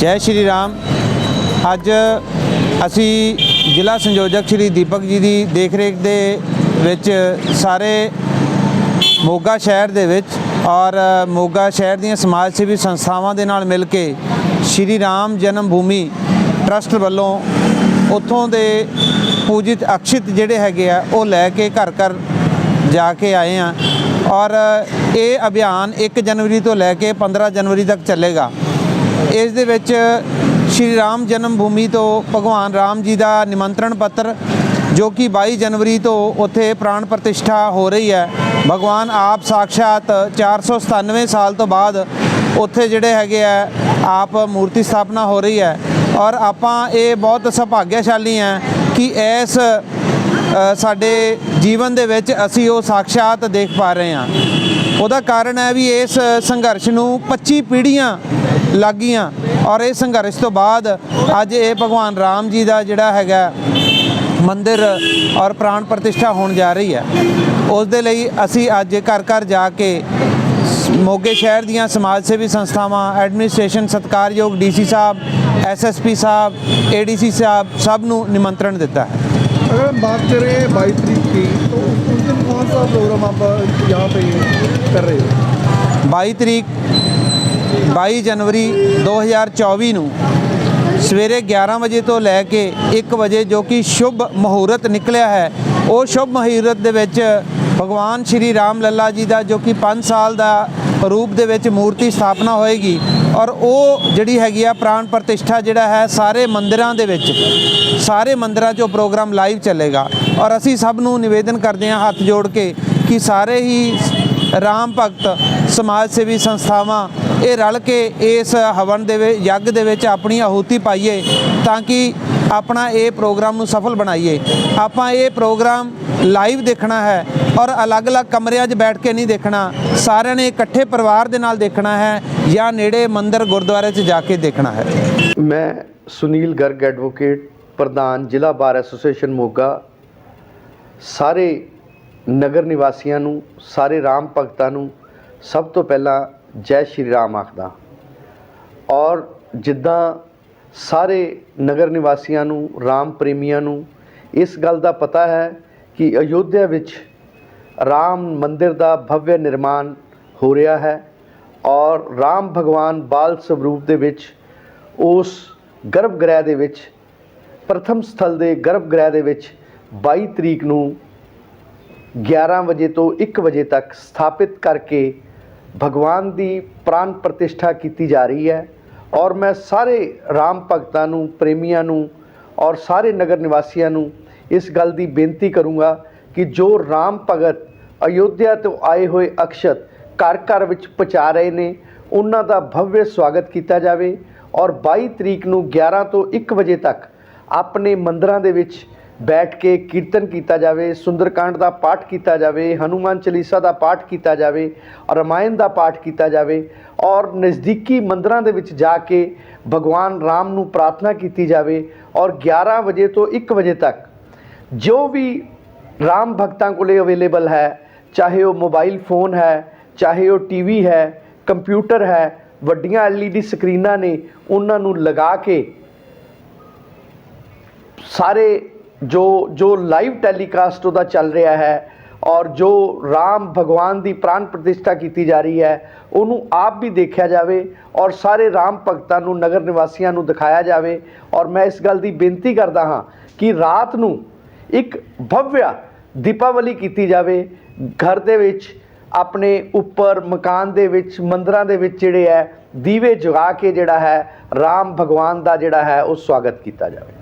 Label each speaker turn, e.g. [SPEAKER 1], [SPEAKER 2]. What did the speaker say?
[SPEAKER 1] ਜੈ ਸ਼੍ਰੀ ਰਾਮ। ਅੱਜ ਅਸੀਂ ਜ਼ਿਲ੍ਹਾ ਸੰਯੋਜਕ ਸ਼੍ਰੀ ਦੀਪਕ ਜੀ ਦੀ ਦੇਖਰੇਖ ਦੇ ਵਿੱਚ ਸਾਰੇ ਮੋਗਾ ਸ਼ਹਿਰ ਦੇ ਵਿੱਚ ਔਰ ਮੋਗਾ ਸ਼ਹਿਰ ਦੀਆਂ ਸਮਾਜ ਸੇਵੀ ਸੰਸਥਾਵਾਂ ਦੇ ਨਾਲ ਮਿਲ ਕੇ ਸ਼੍ਰੀ ਰਾਮ ਜਨਮ ਭੂਮੀ ਟਰਸਟ ਵੱਲੋਂ ਉੱਥੋਂ ਦੇ ਪੂਜਿਤ ਅਕਸ਼ਿਤ ਜਿਹੜੇ ਹੈਗੇ ਆ, ਉਹ ਲੈ ਕੇ ਘਰ ਘਰ ਜਾ ਕੇ ਆਏ ਆ। ਔਰ ਇਹ ਅਭਿਆਨ 1 ਜਨਵਰੀ ਤੋਂ ਲੈ ਕੇ 15 ਜਨਵਰੀ ਤੱਕ ਚੱਲੇਗਾ। ਇਸ ਦੇ ਵਿੱਚ ਸ਼੍ਰੀ ਰਾਮ ਜਨਮ ਭੂਮੀ ਤੋਂ ਭਗਵਾਨ ਰਾਮ ਜੀ ਦਾ ਨਿਮੰਤਰਣ ਪੱਤਰ, ਜੋ ਕਿ 22 ਜਨਵਰੀ ਤੋਂ ਉੱਥੇ ਪ੍ਰਾਣ ਪ੍ਰਤਿਸ਼ਠਾ ਹੋ ਰਹੀ ਹੈ। ਭਗਵਾਨ ਆਪ ਸਾਖਸ਼ਾਤ 497 ਸਾਲ ਤੋਂ ਬਾਅਦ ਉੱਥੇ ਜਿਹੜੇ ਹੈਗੇ ਆ, ਆਪ ਮੂਰਤੀ ਸਥਾਪਨਾ ਹੋ ਰਹੀ ਹੈ। ਔਰ ਆਪਾਂ ਇਹ ਬਹੁਤ ਸੁਭਾਗਿਆਸ਼ਾਲੀ ਹਾਂ ਕਿ ਇਸ ਸਾਡੇ ਜੀਵਨ ਦੇ ਵਿੱਚ ਅਸੀਂ ਉਹ ਸਾਖਸ਼ਾਤ ਦੇਖ ਪਾ ਰਹੇ ਹਾਂ। ਉਹਦਾ ਕਾਰਨ ਹੈ ਵੀ ਇਸ ਸੰਘਰਸ਼ ਨੂੰ 25 ਪੀੜ੍ਹੀਆਂ ਲੱਗੀਆਂ ਔਰ ਇਹ ਸੰਘਰਸ਼ ਤੋਂ ਬਾਅਦ ਅੱਜ ਇਹ ਭਗਵਾਨ ਰਾਮ ਜੀ ਦਾ ਜਿਹੜਾ ਹੈਗਾ ਮੰਦਿਰ ਔਰ ਪ੍ਰਾਣ ਪ੍ਰਤਿਸ਼ਠਾ ਹੋਣ ਜਾ ਰਹੀ ਹੈ ਉਸ ਦੇ ਲਈ ਅਸੀਂ ਅੱਜ ਘਰ ਘਰ ਜਾ ਕੇ ਮੋਗੇ ਸ਼ਹਿਰ ਦੀਆਂ ਸਮਾਜ ਸੇਵੀ ਸੰਸਥਾਵਾਂ ਐਡਮਿਨਿਸਟ੍ਰੇਸ਼ਨ ਸਤਕਾਰਯੋਗ ਡੀਸੀ ਸਾਹਿਬ ਐਸਐਸਪੀ ਸਾਹਿਬ ਏਡੀਸੀ ਸਾਹਿਬ ਸਭ ਨੂੰ ਨਿਮੰਤਰਣ ਦਿੱਤਾ ਹੈ
[SPEAKER 2] अगर हम बात करें बाईस तारीख की तो उस उस दिन कौन सा प्रोग्राम आप यहाँ पे कर रहे हो
[SPEAKER 1] 22 ਤਰੀਕ 22 ਜਨਵਰੀ 2024 ਨੂੰ ਸਵੇਰੇ 11 ਵਜੇ ਤੋਂ ਲੈ ਕੇ 1 ਵਜੇ ਜੋ ਕਿ ਸ਼ੁਭ ਮਹੂਰਤ ਨਿਕਲਿਆ ਹੈ, ਉਹ ਸ਼ੁਭ ਮਹੂਰਤ ਦੇ ਵਿੱਚ ਭਗਵਾਨ ਸ਼੍ਰੀ ਰਾਮ ਲੱਲਾ ਜੀ ਦਾ ਜੋ ਕਿ 5 ਸਾਲ ਦਾ ਰੂਪ ਦੇ ਵਿੱਚ ਮੂਰਤੀ ਸਥਾਪਨਾ ਹੋਏਗੀ ਔਰ ਉਹ ਜਿਹੜੀ ਹੈਗੀ ਆ ਪ੍ਰਾਣ ਪ੍ਰਤਿਸ਼ਠਾ ਜਿਹੜਾ ਹੈ ਸਾਰੇ ਮੰਦਿਰਾਂ ਦੇ ਵਿੱਚ, ਸਾਰੇ ਮੰਦਿਰਾਂ 'ਚੋਂ ਪ੍ਰੋਗਰਾਮ ਲਾਈਵ ਚੱਲੇਗਾ। ਔਰ ਅਸੀਂ ਸਭ ਨੂੰ ਨਿਵੇਦਨ ਕਰਦੇ ਹਾਂ ਹੱਥ ਜੋੜ ਕੇ ਕਿ ਸਾਰੇ ਹੀ ਰਾਮ ਭਗਤ ਸਮਾਜ ਸੇਵੀ ਸੰਸਥਾਵਾਂ, ਇਹ ਰਲ ਕੇ ਇਸ ਹਵਨ ਦੇ ਵਿੱਚ, ਯੱਗ ਦੇ ਵਿੱਚ ਆਪਣੀ ਆਹੂਤੀ ਪਾਈਏ ਤਾਂ ਕਿ ਆਪਣਾ ਇਹ ਪ੍ਰੋਗਰਾਮ ਨੂੰ ਸਫਲ ਬਣਾਈਏ। ਆਪਾਂ ਇਹ ਪ੍ਰੋਗਰਾਮ ਲਾਈਵ ਦੇਖਣਾ ਹੈ ਔਰ ਅਲੱਗ-ਅਲੱਗ ਕਮਰਿਆਂ 'ਚ ਬੈਠ ਕੇ ਨਹੀਂ ਦੇਖਣਾ। ਸਾਰਿਆਂ ਨੇ ਇਕੱਠੇ ਪਰਿਵਾਰ ਦੇ ਨਾਲ ਦੇਖਣਾ ਹੈ ਜਾਂ ਨੇੜੇ ਮੰਦਿਰ ਗੁਰਦੁਆਰੇ 'ਚ ਜਾ ਕੇ ਦੇਖਣਾ ਹੈ।
[SPEAKER 3] ਮੈਂ ਸੁਨੀਲ ਗਰਗ ਐਡਵੋਕੇਟ, ਪ੍ਰਧਾਨ ਜ਼ਿਲ੍ਹਾ ਬਾਰ ਐਸੋਸੀਏਸ਼ਨ ਮੋਗਾ। ਸਾਰੇ ਨਗਰ ਨਿਵਾਸੀਆਂ ਨੂੰ, ਸਾਰੇ ਰਾਮ ਭਗਤਾਂ ਨੂੰ ਸਭ ਤੋਂ ਪਹਿਲਾਂ ਜੈ ਸ਼੍ਰੀ ਰਾਮ ਆਖਦਾ ਔਰ ਜਿੱਦਾਂ ਸਾਰੇ ਨਗਰ ਨਿਵਾਸੀਆਂ ਨੂੰ, ਰਾਮ ਪ੍ਰੇਮੀਆਂ ਨੂੰ ਇਸ ਗੱਲ ਦਾ ਪਤਾ ਹੈ ਕਿ ਅਯੋਧਿਆ ਵਿੱਚ ਰਾਮ ਮੰਦਿਰ ਦਾ ਭਵਯ ਨਿਰਮਾਣ ਹੋ ਰਿਹਾ ਹੈ ਔਰ ਰਾਮ ਭਗਵਾਨ ਬਾਲ ਸਵਰੂਪ ਦੇ ਵਿੱਚ ਉਸ ਗਰਭ ਗ੍ਰਹਿ ਦੇ ਵਿੱਚ, ਪ੍ਰਥਮ ਸਥਲ ਦੇ ਗਰਭ ਗ੍ਰਹਿ ਦੇ ਵਿੱਚ 22 ਤਰੀਕ ਨੂੰ 11 ਵਜੇ ਤੋਂ 1 ਵਜੇ ਤੱਕ ਸਥਾਪਿਤ ਕਰਕੇ ਭਗਵਾਨ ਦੀ ਪ੍ਰਾਨ ਪ੍ਰਤਿਸ਼ਠਾ ਕੀਤੀ ਜਾ ਰਹੀ ਹੈ ਔਰ ਮੈਂ ਸਾਰੇ ਰਾਮ ਭਗਤਾਂ ਨੂੰ, ਪ੍ਰੇਮੀਆਂ ਨੂੰ ਔਰ ਸਾਰੇ ਨਗਰ ਨਿਵਾਸੀਆਂ ਨੂੰ ਇਸ ਗੱਲ ਦੀ ਬੇਨਤੀ ਕਰੂੰਗਾ ਕਿ ਜੋ ਰਾਮ ਭਗਤ ਅਯੋਧਿਆ ਤੋਂ ਆਏ ਹੋਏ ਅਕਸ਼ਤ ਘਰ ਘਰ ਵਿੱਚ ਪਹੁੰਚਾ ਰਹੇ ਨੇ, ਉਹਨਾਂ ਦਾ ਭਵਯ ਸਵਾਗਤ ਕੀਤਾ ਜਾਵੇ ਔਰ 22 ਤਰੀਕ ਨੂੰ 11 ਤੋਂ 1 ਵਜੇ ਤੱਕ ਆਪਣੇ ਮੰਦਰਾਂ ਦੇ ਵਿੱਚ ਬੈਠ ਕੇ ਕੀਰਤਨ ਕੀਤਾ ਜਾਵੇ, ਸੁੰਦਰਕਾਂਡ ਦਾ ਪਾਠ ਕੀਤਾ ਜਾਵੇ, ਹਨੂਮਾਨ ਚਾਲੀਸਾ ਦਾ ਪਾਠ ਕੀਤਾ ਜਾਵੇ ਔਰ ਰਾਮਾਇਣ ਦਾ ਪਾਠ ਕੀਤਾ ਜਾਵੇ ਔਰ ਨਜ਼ਦੀਕੀ ਮੰਦਰਾਂ ਦੇ ਵਿੱਚ ਜਾ ਕੇ ਭਗਵਾਨ ਰਾਮ ਨੂੰ ਪ੍ਰਾਰਥਨਾ ਕੀਤੀ ਜਾਵੇ ਔਰ 11 ਵਜੇ ਤੋਂ 1 ਵਜੇ ਤੱਕ ਜੋ ਵੀ ਰਾਮ ਭਗਤਾਂ ਕੋਲੇ ਅਵੇਲੇਬਲ ਹੈ, ਚਾਹੇ ਉਹ ਮੋਬਾਈਲ ਫੋਨ ਹੈ, ਚਾਹੇ ਉਹ ਟੀਵੀ ਹੈ, ਕੰਪਿਊਟਰ ਹੈ, ਵੱਡੀਆਂ ਐਲਈਡੀ ਸਕਰੀਨਾਂ ਨੇ ਉਹਨਾਂ ਨੂੰ ਲਗਾ ਕੇ ਸਾਰੇ ਜੋ ਜੋ ਲਾਈਵ ਟੈਲੀਕਾਸਟ ਉਹਦਾ ਚੱਲ ਰਿਹਾ ਹੈ ਔਰ ਜੋ ਰਾਮ ਭਗਵਾਨ ਦੀ ਪ੍ਰਾਨ ਪ੍ਰਤਿਸ਼ਠਾ ਕੀਤੀ ਜਾ ਰਹੀ ਹੈ, ਉਹਨੂੰ ਆਪ ਵੀ ਦੇਖਿਆ ਜਾਵੇ ਔਰ ਸਾਰੇ ਰਾਮ ਭਗਤਾਂ ਨੂੰ, ਨਗਰ ਨਿਵਾਸੀਆਂ ਨੂੰ ਦਿਖਾਇਆ ਜਾਵੇ ਔਰ ਮੈਂ ਇਸ ਗੱਲ ਦੀ ਬੇਨਤੀ ਕਰਦਾ ਹਾਂ ਕਿ ਰਾਤ ਨੂੰ ਇੱਕ ਭਵਯ ਦੀਪਾਵਲੀ ਕੀਤੀ ਜਾਵੇ, ਘਰ ਦੇ ਵਿੱਚ, ਆਪਣੇ ਉੱਪਰ, ਮਕਾਨ ਦੇ ਵਿੱਚ, ਮੰਦਰਾਂ ਦੇ ਵਿੱਚ ਜਿਹੜੇ ਹੈ, ਦੀਵੇ ਜਗਾ ਕੇ ਜਿਹੜਾ ਹੈ, ਰਾਮ ਭਗਵਾਨ ਦਾ ਜਿਹੜਾ ਹੈ, ਉਹ ਸਵਾਗਤ ਕੀਤਾ ਜਾਵੇ।